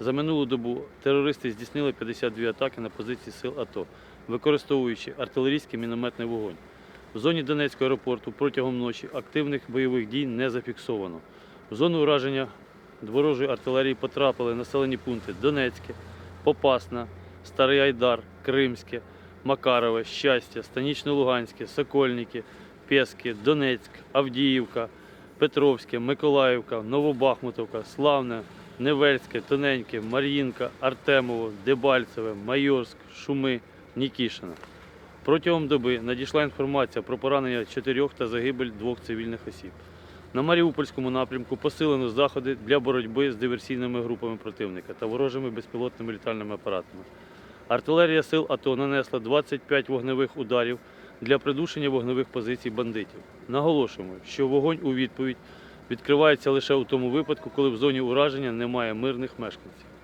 За минулу добу терористи здійснили 52 атаки на позиції сил АТО, використовуючи артилерійський мінометний вогонь. В зоні Донецького аеропорту протягом ночі активних бойових дій не зафіксовано. В зону ураження ворожої артилерії потрапили населені пункти Донецьке, Попасна, Старий Айдар, Кримське, Макарове, Щастя, Станічно-Луганське, Сокольники, Пески, Донецьк, Авдіївка, Петровське, Миколаївка, Новобахмутовка, Славне, Невельське, Тоненьке, Мар'їнка, Артемово, Дебальцеве, Майорськ, Шуми, Нікішина. Протягом доби надійшла інформація про поранення чотирьох та загибель двох цивільних осіб. На Маріупольському напрямку посилено заходи для боротьби з диверсійними групами противника та ворожими безпілотними літальними апаратами. Артилерія сил АТО нанесла 25 вогневих ударів для придушення вогневих позицій бандитів. Наголошуємо, що вогонь у відповідь відкривається лише у тому випадку, коли в зоні ураження немає мирних мешканців.